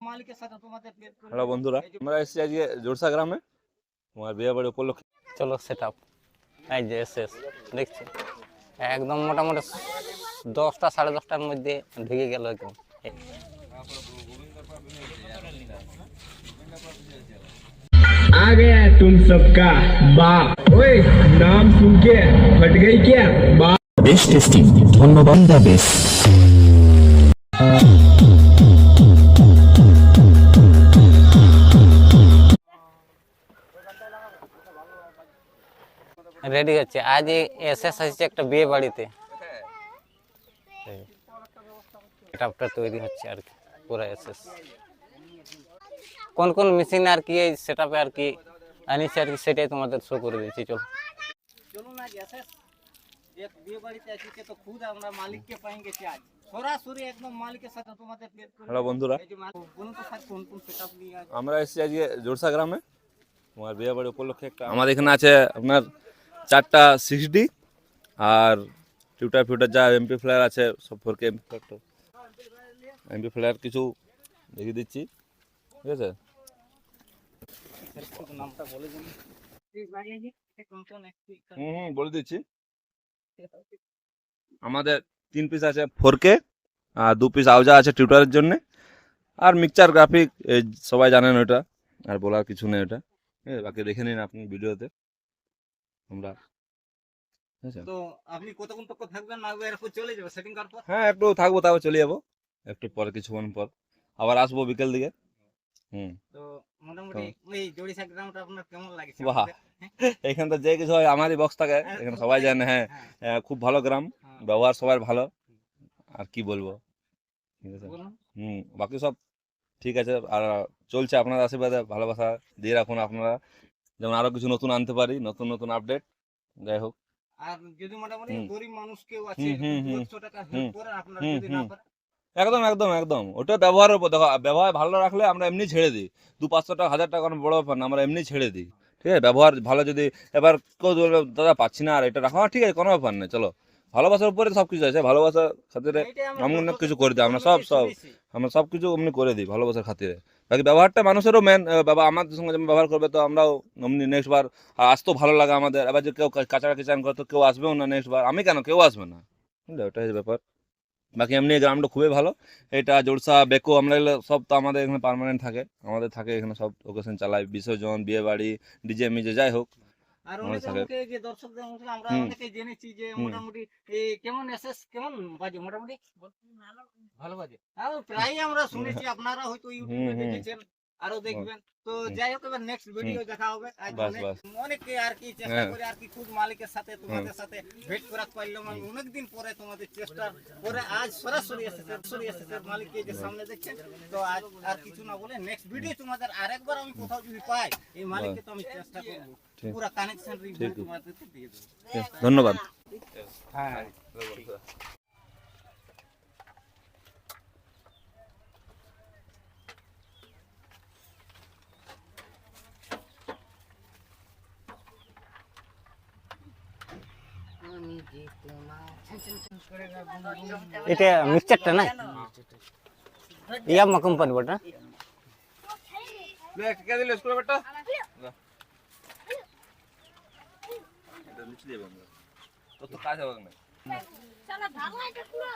Hello বন্ধুরা এই যে- আমরা এসেছি আজকে জোরসা গ্রামে তোমার বিয়ে বাড়ি উপলক্ষে চলো সেট আপ এই যে শেষ দেখছি একদম মোটামুটি দশটা সাড়ে দশটার মধ্যে ঢুকে গেল একদম आ गया है तुम सबका बाप ओए नाम सुन के फट गई क्या बाप বেশ টেস্টি ধন্যবাদ দা রেডি হচ্ছে আজ এসে আসছে একটা বিয়ে বাড়িতে সেটআপটা তৈরি হচ্ছে আর কি পুরো এসএস কোন কোন মেশিন আর কি এই সেটআপে আর কি আনিছে আর কি সেটাই তোমাদের শো করে দিচ্ছি চলো চলুন আজ এসে এক বিয়ে বাড়িতে আছি তো খুদ আমরা মালিককে পাই গেছি আজ সরাসরি একদম মালিকের সাথে তোমাদের বের করে হ্যালো বন্ধুরা এই যে মালিক বলুন তো স্যার কোন কোন সেটআপ নিয়ে আজ আমরা এসেছি আজকে জোরসা গ্রামে তোমার বিয়ে বাড়ি উপলক্ষে একটা আমাদের এখানে আছে আপনার চারটা সিক্স ডি আর টিউটার ফিউটার যা এমপি ফ্লায়ার আছে, সব ফোরকে এমপি ফ্লায়ার এমপি ফ্লায়ার কিছু দেখিয়ে দিচ্ছি, ঠিক আছে? হুম বলে দিচ্ছি। আমাদের তিন পিস আছে ফোর কে আর দু পিস আউজা আছে টিউটারের জন্য। আর মিক্সচার গ্রাফিক সবাই জানেন ওটা, আর বলার কিছু নেই ওটা। বাকি দেখে নিন আপনি ভিডিওতে আমরা তো আপনি কতক্ষণ তক থাকবেন না এরপর চলে যাবে সেটিং করার পর? হ্যাঁ একটু থাকব তারপর চলে যাব। একটু পরে কিছুক্ষণ পর। আবার আসব বিকেল দিকে। হুম। তো মোটামুটি ওই জড়িসা গ্রামটা আপনার কেমন লাগছে? বাহ। এখানে তো যে কিছু হয় আমারই বক্স থাকে। এখানে সবাই জানে হ্যাঁ। হ্যাঁ, খুব ভালো গ্রাম। হ্যাঁ। ব্যবহার সবার ভালো। আর কি বলব? ঠিক আছে? হুম বাকি সব ঠিক আছে। আর চলছে আপনার আশীর্বাদে ভালোবাসা দিয়ে রাখুন আপনারা। যেমন আরও কিছু নতুন আনতে পারি নতুন নতুন আপডেট যাই হোক। আর যদি মোটামুটি। গরিব মানুষ কেউ আছে হুম, হুম, হুম। দুশো টাকা হেল্প করেন আপনারা যদি না পারেন? একদম একদম একদম। ওটা ব্যবহারের উপর দেখো ব্যবহার ভালো রাখলে আমরা এমনি ছেড়ে দিই। দু পাঁচশো টাকা হাজার টাকা কোনো বড় ব্যাপার না আমরা এমনি ছেড়ে দিই। ঠিক আছে? ব্যবহার ভালো যদি এবার কেউ দাদা পাচ্ছি না আর এটা রাখো। হ্যাঁ, ঠিক আছে কোনো ব্যাপার নেই চলো। ভালোবাসার উপরে সব কিছু আছে ভালোবাসার খাতিরে আমরা এমন দর্শকদের কিছু করে দিই, আমরা সব- সব। আমরা সব কিছু অমনি করে দিই ভালোবাসার খাতিরে। বাকি ব্যবহারটা মানুষেরও মেন বাবা আমাদের সঙ্গে যেমন ব্যবহার করবে তো আমরাও অমনি নেক্সট বার আর আসতেও ভালো লাগে আমাদের আবার যে কেউ কাছাড়া কিচান করে তো কেউ আসবেও না নেক্সট বার। আমি কেন? কেউ আসবে না। বুঝলে? ওটাই ব্যাপার। বাকি এমনি গ্রামটা খুবই ভালো। এটা জোরসা বেকো আমরা এগুলো সব তো আমাদের এখানে পার্মানেন্ট থাকে। আমাদের থাকে এখানে সব ওকেশন চালায়। বিসর্জন বিয়ে বাড়ি ডিজে মিজে যাই হোক। আর আমাদের অনেকে মুখে যে দর্শকদের মুখে আমরা। অনেকে জেনেছি যে মোটামুটি কেমন এসএস কেমন বাজে মোটামুটি? ভালো বাজে। আর প্রায় আমরা শুনেছি আপনারা হয়তো ইউটিউবে দেখেছেন। আরও দেখবেন। তো যাই হোক এবার নেক্সট ভিডিও দেখা হবে। অনেক- আর কি চেষ্টা হ্যাঁ। করে আর কি খুব মালিকের সাথে তোমাদের সাথে ভেট করাতে পারলাম। আমি অনেকদিন পরে তোমাদের চেষ্টার পরে আজ সরাসরি এসেছে সরাসরি এসেছে। মালিককে যে সামনে দেখছেন তো আজ আর কিছু না বলে নেক্সট ভিডিও তোমাদের আরেকবার আমি কোথাও যদি পাই এই মালিককে তো আমি চেষ্টা করব। পুরো কানেকশন রিভিউ। তোমাদেরকে দিয়ে দেবো। ধন্যবাদ। হ্যাঁ এটা মিক্সচারটা না? ইয়ামা কোম্পানি বটা কে দিলে স্কুলে বেটা তো তো কাজ হবে না। চলো ভাগো এটা পুরো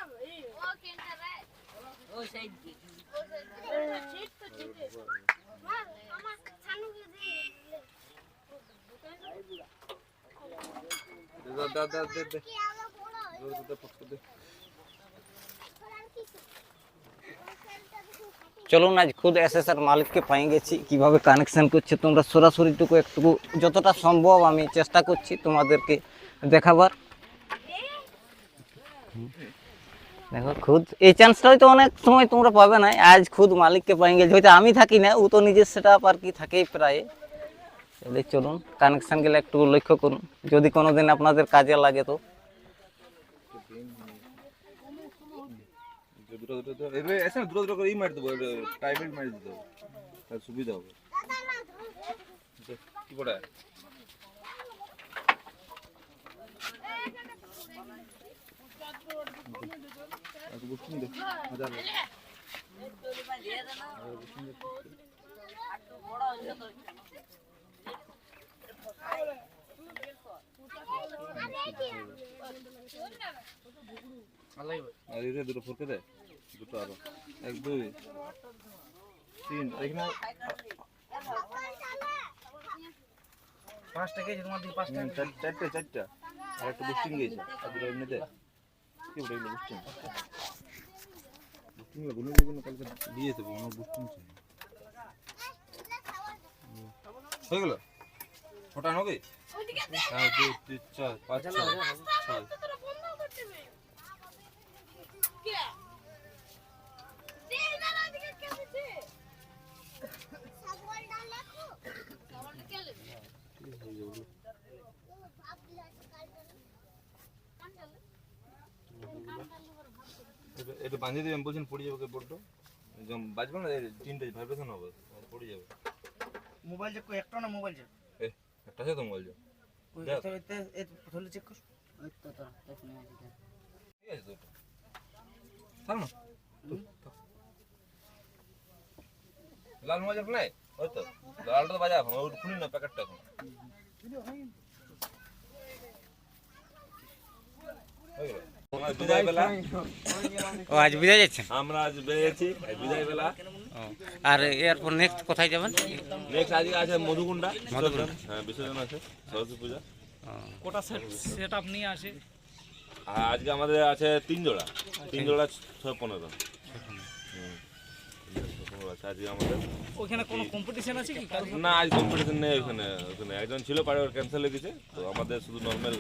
ও কেনটা রে? ও সাইড কি ঠিক তো ঠিক মা আমার ছানু কি দি। চলুন, আজ খুদ এসএসআর মালিককে পাই গেছি। কীভাবে কানেকশন করছে তোমরা সরাসরিটুকু একটু যতটা সম্ভব আমি চেষ্টা করছি তোমাদেরকে দেখাবার। দেখো, খুদ, এই চান্সটা হয়তো অনেক সময় তোমরা পাবে না আজ খুদ মালিককে পাই গেছি। হয়তো আমি থাকি না, ও তো নিজের সেটা আর কি থাকেই প্রায়। তাহলে চলুন কানেকশন গেলে একটু লক্ষ্য করুন। যদি কোনো দিন আপনাদের কাজে লাগে তো। মারি দেবো টাইমে মারি দিতে হবে তাহলে সুবিধা হবে কি পড়ে বুঝছেন দে হাজার আর এটা দুটো ফুরকে দে দুটো আরও। এক দুই তিন এখানে পাঁচটা কেজি তোমার দিকে পাঁচটা চার- চারটে চারটা। আর একটা বুস্টিং গেছে আর দুটো এমনিতে। কি ওটা এগুলো বুস্টিং বুস্টিংগুলো গুলো গুলো কালকে দিয়ে দেবো আমার বুস্টিং চাই। হয়ে গেল? ওটা হবে ওইদিকে দুই তিন চার পাঁচ ছয়। ছয় তোরা বন্ধ করতে হবে কে দে না না ওইদিকে কে আছে সাবল ডাল রাখো সাবল কে লেবে এটা- এটা বাঁধিয়ে দেবেন বলছেন পড়ে যাবে বোর্ডটা একদম বাজবে না তিনটে ভাইব্রেশন হবে পড়ে যাবে মোবাইল যে একটা না মোবাইল যে এ একটা আছে তো মোবাইল ওই তো ধরে চেক কর ঠিক আছে তো তুই, লাল মজার নাই? ওই তো লালটা তো বাজা এখন ওই খুলি না প্যাকেটটা এখন। ও আজ বিদায় যাচ্ছেন আমরা আজ বেরিয়েছি বিদায় বেলা। আর এরপর নেক্সট কোথায় যাবেন? নেক্সট আজকে আছে মধুকুণ্ডা। বিসর্জন হ্যাঁ বিসর্জন আছে সরস্বতী পূজা। কোটা সেট সেট আপ নিয়ে আসে। আর আজকে আমাদের আছে তিন জোড়া। তিন জোড়া ছয় পনেরো ওখানে কোনো কম্পিটিশন আছে কি? না আজ কম্পিটিশন নেই ওখানে ওখানে। একজন ছিল পারে ওর ক্যান্সেল হয়ে গেছে। তো আমাদের শুধু নর্মাল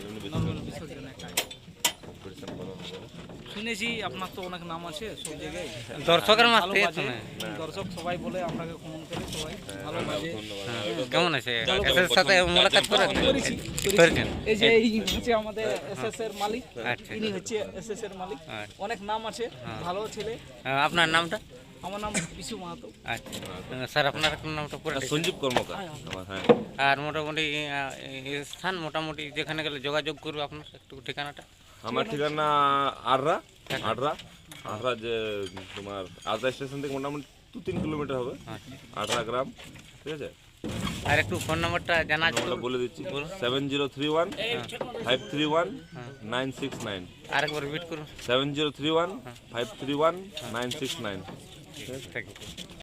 শুনেছি আপনার তো অনেক নাম আছে সব জায়গায়। দর্শকের মাছ দর্শক সবাই বলে আপনাকে কমন করে সবাই ভালো বাজে। ধন্যবাদ। হ্যাঁ, তো- কেমন আছে? এসের সাথে মোলাকাত যার করে যেমন করেছি। করেছেন? এই যে এই হচ্ছে আমাদের এসএস এর মালিক। আচ্ছা। ইনি হচ্ছে এসএস এর মালিক। আচ্ছা। অনেক নাম আছে ভালো ছেলে। আপনার নামটা? আমার নাম পিছু মাহাতো। আচ্ছা। স্যার আপনার নামটা পুরো সঞ্জীব কর্মকার। হ্যাঁ আর মোটামুটি স্থান মোটামুটি যেখানে গেলে যোগাযোগ করবে আপনার একটু ঠিকানাটা? আমার ঠিকানা আররা আররা আররা যে তোমার আররা স্টেশন থেকে মোটামুটি দু তিন কিলোমিটার হবে আররা গ্রাম ঠিক আছে? আর একটু ফোন নাম্বারটা জানা আছে বলে দিচ্ছি। Seven zero three one five three one nine six nine আরেকবার রিপিট করুন। Seven zero three one five three one nine six nine ঠিক আছে